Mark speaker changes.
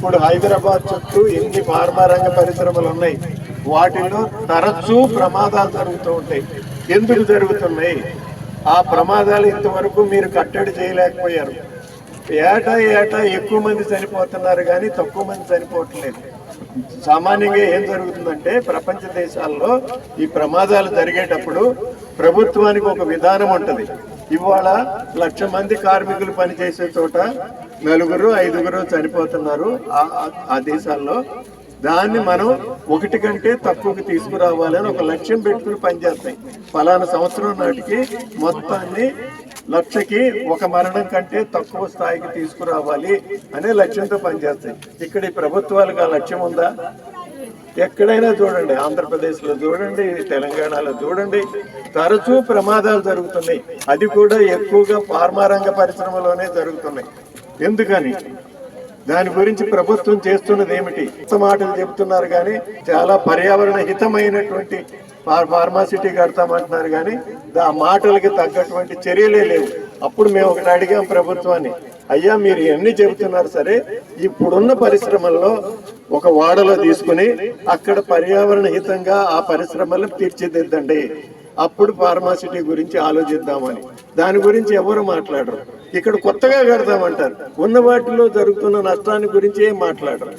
Speaker 1: ఇప్పుడు హైదరాబాద్ చుట్టూ ఎన్ని ఫార్మా రంగ పరిశ్రమలు ఉన్నాయి వాటిలో తరచూ ప్రమాదాలు జరుగుతూ ఉంటాయి. ఎందుకు జరుగుతున్నాయి? ఆ ప్రమాదాలు ఇంతవరకు మీరు కట్టడి చేయలేకపోయారు. ఏటా ఏటా ఎక్కువ మంది చనిపోతున్నారు కానీ తక్కువ మంది చనిపోవట్లేదు. సామాన్యంగా ఏం జరుగుతుందంటే ప్రపంచ దేశాల్లో ఈ ప్రమాదాలు జరిగేటప్పుడు ప్రభుత్వానికి ఒక విధానం ఉంటుంది. ఇవాళ లక్ష మంది కార్మికులు పనిచేసే చోట నలుగురు ఐదుగురు చనిపోతున్నారు ఆ- ఆ- దేశాల్లో. దాన్ని మనం ఒకటి కంటే తక్కువకి తీసుకురావాలని ఒక లక్ష్యం పెట్టుకుని పనిచేస్తాయి. ఫలానా సంవత్సరం నాటికి మొత్తాన్ని లక్షకి ఒక మరణం కంటే తక్కువ స్థాయికి తీసుకురావాలి అనే లక్ష్యంతో పనిచేస్తాయి. ఇక్కడ ఈ ప్రభుత్వాలకు ఆ లక్ష్యం ఉందా? ఎక్కడైనా చూడండి ఆంధ్రప్రదేశ్లో చూడండి తెలంగాణలో చూడండి తరచూ ప్రమాదాలు జరుగుతున్నాయి. అది కూడా ఎక్కువగా ఫార్మా రంగ పరిశ్రమలోనే జరుగుతున్నాయి. ఎందుకని? దాని గురించి ప్రభుత్వం చేస్తున్నది ఏమిటి? మాటలు చెబుతున్నారు కానీ చాలా పర్యావరణ హితమైనటువంటి ఫార్- ఫార్మాసిటీ కడతామంటున్నారు కానీ ఆ మాటలకి తగ్గటువంటి చర్యలే లేవు. అప్పుడు మేము ఒకటి అడిగాం ప్రభుత్వాన్ని అయ్యా మీరు ఎన్ని చెబుతున్నారు సరే ఇప్పుడున్న పరిశ్రమల్లో ఒక వాడలో తీసుకుని అక్కడ పర్యావరణ హితంగా ఆ పరిశ్రమలను తీర్చిదిద్దండి. అప్పుడు ఫార్మాసిటీ గురించి ఆలోచిద్దామని. దాని గురించి ఎవరు మాట్లాడరు. ఇక్కడ కొత్తగా కడతామంటారు ఉన్న వాటిలో జరుగుతున్న నష్టాన్ని గురించి ఏం మాట్లాడరు.